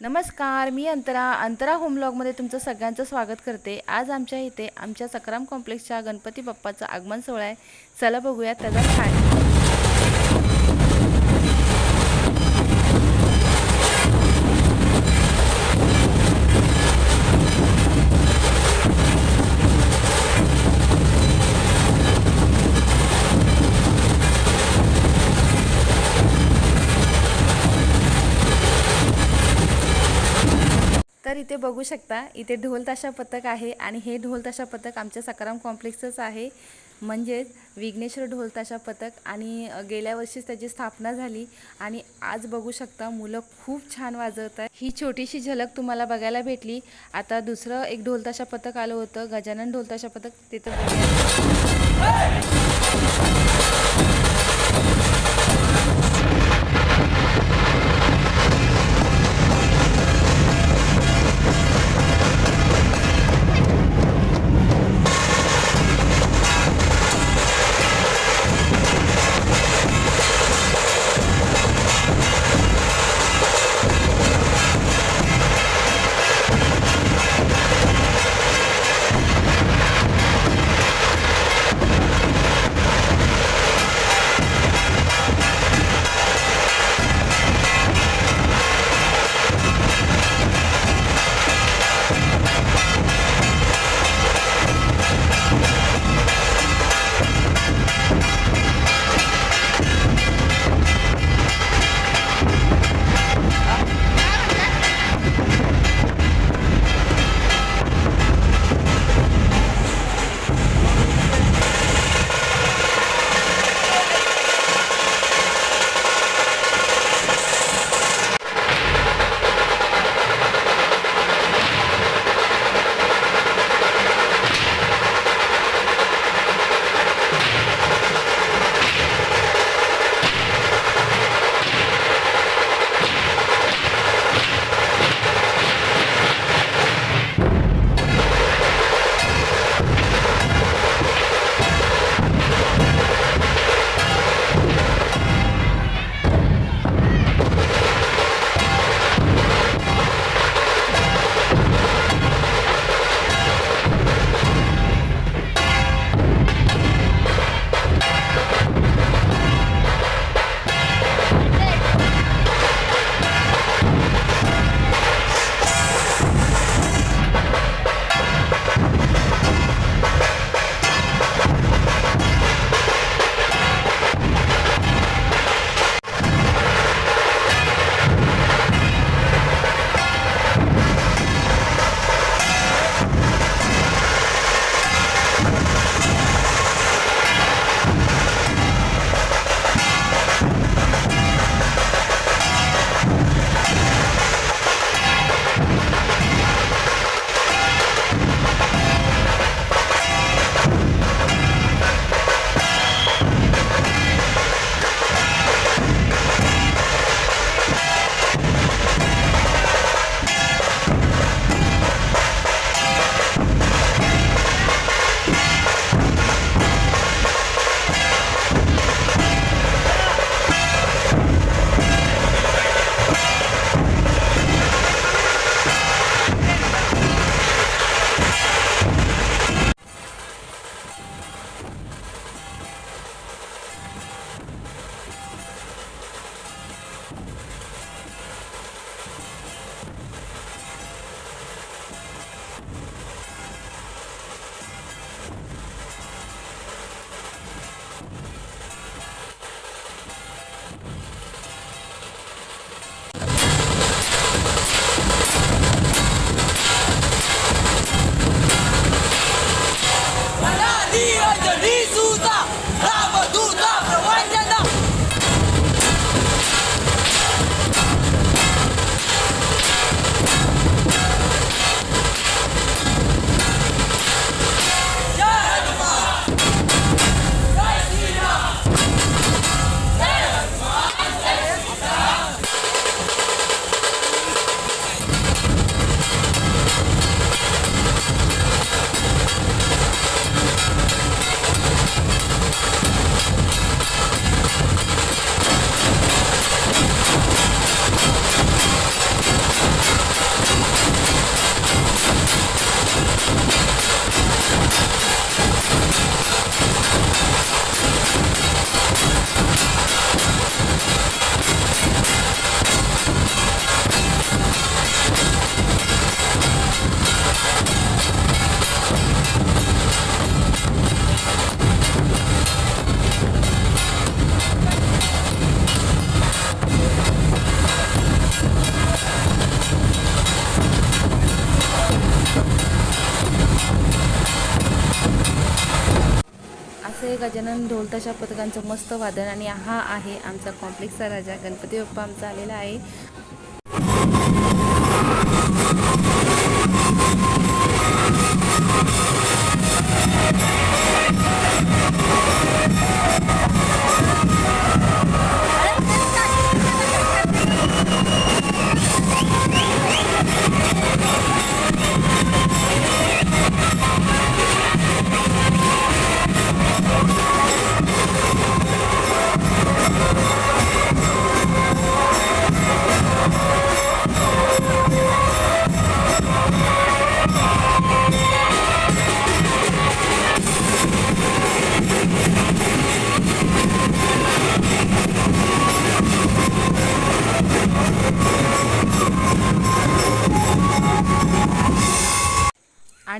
नमस्कार मी अंतरा. अंतरा होमलॉगमध्ये तुमचं सगळ्यांचं स्वागत करते. आज आमच्या इथे आमच्या सकराम कॉम्प्लेक्सच्या गणपती बाप्पाचं आगमन सोहळा आहे. चला बघूया त्याचा छान इथे बघू शकता इथे ढोल ताशा पथक आहे आणि हे ढोल ताशा पथक आमच्या सकाराम कॉम्प्लेक्सच आहे. म्हणजेच विघ्नेश्वर ढोल ताशा पथक आणि गेल्या वर्षीच त्याची स्थापना झाली आणि आज बघू शकता मुलं खूप छान वाजवत आहे ही छोटीशी झलक तुम्हाला बघायला भेटली. आता दुसरं एक ढोल ताशा पथक आलं होतं गजानन ढोल ताशा पथक तिथं गजानन ढोलताशा पथकांचं मस्त वादन आणि हा आहे आमचा कॉम्प्लेक्सचा राजा. गणपती बाप्पा आमचा आलेला आहे.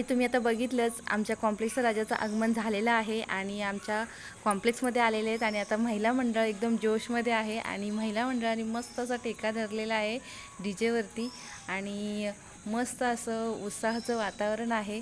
आणि तुम्ही आता बघितलंच आमच्या कॉम्प्लेक्सचं राजाचं आगमन झालेलं आहे आणि आमच्या कॉम्प्लेक्समध्ये आलेले आहेत आणि आता महिला मंडळ एकदम जोशमध्ये आहे आणि महिला मंडळाने मस्त असा टेका धरलेला आहे डी जेवरती आणि मस्त असं उत्साहाचं वातावरण आहे.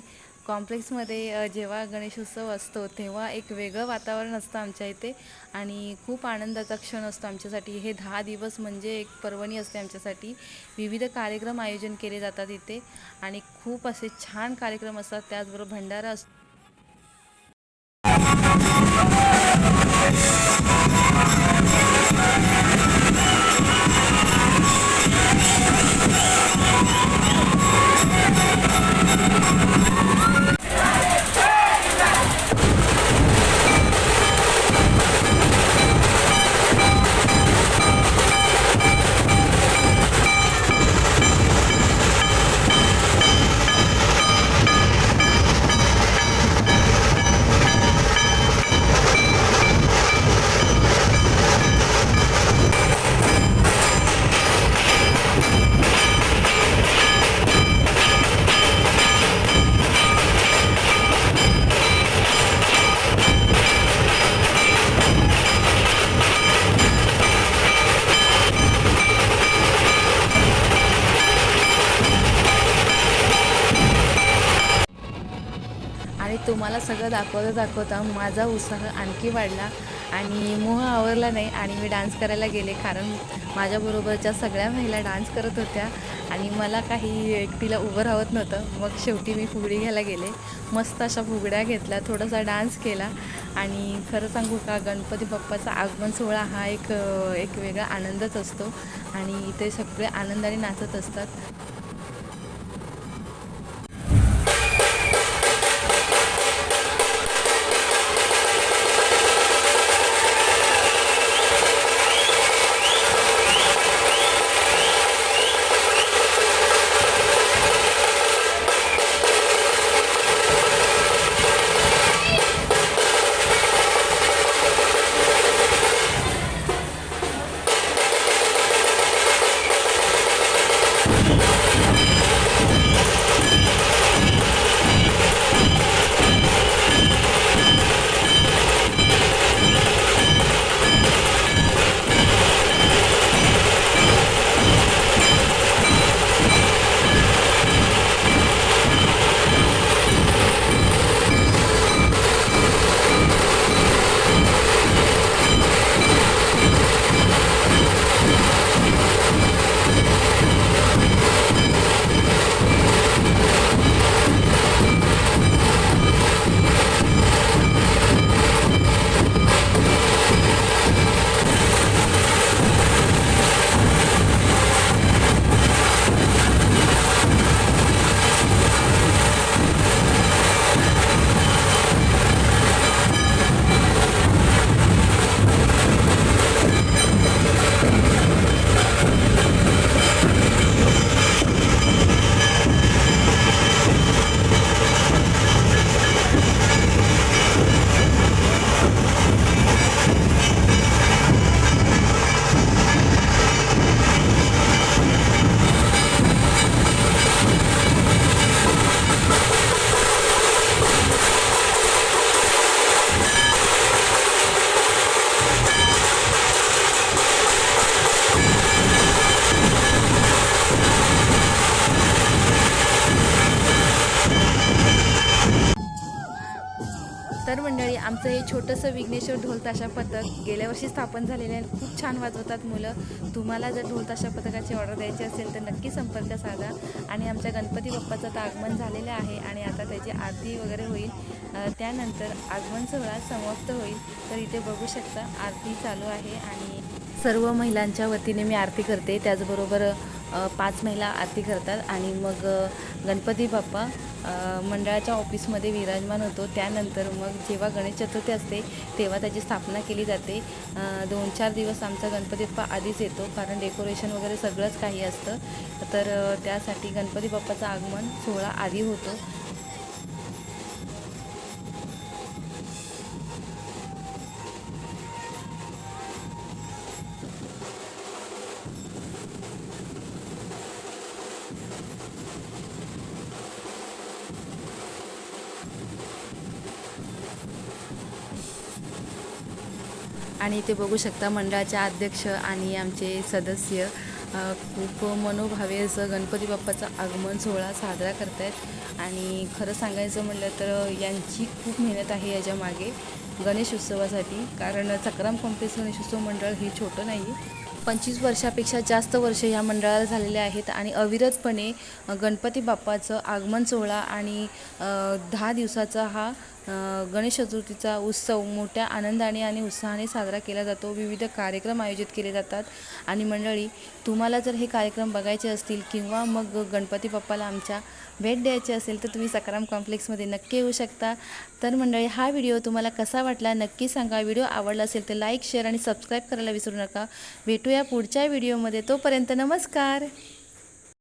कॉम्प्लेक्समध्ये जेव्हा गणेशोत्सव असतो तेव्हा एक वेगळं वातावरण असतं आमच्या इथे. आणि खूप आनंदाचा क्षण असतो आमच्यासाठी. हे दहा दिवस म्हणजे एक पर्वणी असते आमच्यासाठी. विविध कार्यक्रम आयोजन केले जातात इथे. आणि खूप असे छान कार्यक्रम असतात. त्याचबरोबर भंडारा असतो. तुम्हाला दाखवता दाखवता माझा उत्साह आणखी वाढला आणि मोह आवरला नाही आणि मी डान्स करायला गेले कारण माझ्याबरोबरच्या सगळ्या महिला डान्स करत होत्या आणि मला काही एकटीला उभं राहत नव्हतं. मग शेवटी मी फुगडी घ्यायला गेले. मस्त अशा फुगड्या घेतल्या थोडासा डान्स केला आणि खरं सांगू का गणपती बाप्पाचा आगमन सोहळा हा एक एक वेगळा आनंदच असतो आणि इथे सगळे आनंदाने नाचत असतात. तर मंडळी आमचं हे छोटंसं विघ्नेश्वर ढोलताशा पथक गेल्या वर्षी स्थापन झालेलं आहे. खूप छान वाजवतात मुलं. तुम्हाला जर ढोलताशा पथकाची ऑर्डर द्यायची असेल तर नक्की संपर्क साधा. आणि आमच्या गणपती बाप्पाचं आता आगमन झालेलं आहे आणि आता त्याची आरती वगैरे होईल. त्यानंतर आगमन सोहळा समाप्त होईल. तर इथे बघू शकता आरती चालू आहे आणि सर्व महिलांच्या वतीने मी आरती करते. त्याचबरोबर पाच महिला आरती करतात. आणि मग गणपती बाप्पा मंडळाच्या ऑफिसमध्ये विराजमान होतो. त्यानंतर मग जेव्हा गणेश चतुर्थी असते तेव्हा त्याची स्थापना केली जाते. दोन चार दिवस आमचा गणपती बाप्पा आधीच येतो कारण डेकोरेशन वगैरे सगळंच काही असतं. तर त्यासाठी गणपती बाप्पाचं आगमन सोहळा आधी होतो. आणि इथे बघू शकता मंडळाचे अध्यक्ष आणि आमचे सदस्य खूप मनोभावे असं गणपती बाप्पाचं आगमन सोहळा साजरा करत आहेत आणि खरं सांगायचं म्हटलं तर यांची खूप मेहनत आहे याच्या मागे गणेश उत्सवासाठी. कारण चक्राम कॉम्प्लेक्स गणेश उत्सव मंडळ हे छोटं नाही पंचवीस वर्षापेक्षा जास्त वर्ष या मंडळाला झालेले आहेत. आणि अविरतपणे गणपती बाप्पाचं आगमन सोहळा आणि दहा दिवसाचा हा गणेश चतुर्थीचा उत्सव मोठ्या आनंदाने आणि उत्साहाने साजरा केला जातो. विविध कार्यक्रम आयोजित केले जातात. आणि मंडळी तुम्हाला जर हे कार्यक्रम बघायचे असतील किंवा मग गणपती बाप्पाला आमच्या भेट द्यायची असेल तर तुम्ही सकाराम कॉम्प्लेक्समध्ये नक्की येऊ शकता. तर मंडळी हा व्हिडिओ तुम्हाला कसा वाटला नक्की सांगा. व्हिडिओ आवडला असेल तर लाईक शेअर आणि सबस्क्राईब करायला विसरू नका. भेटूया पुढच्या व्हिडिओमध्ये. तोपर्यंत नमस्कार.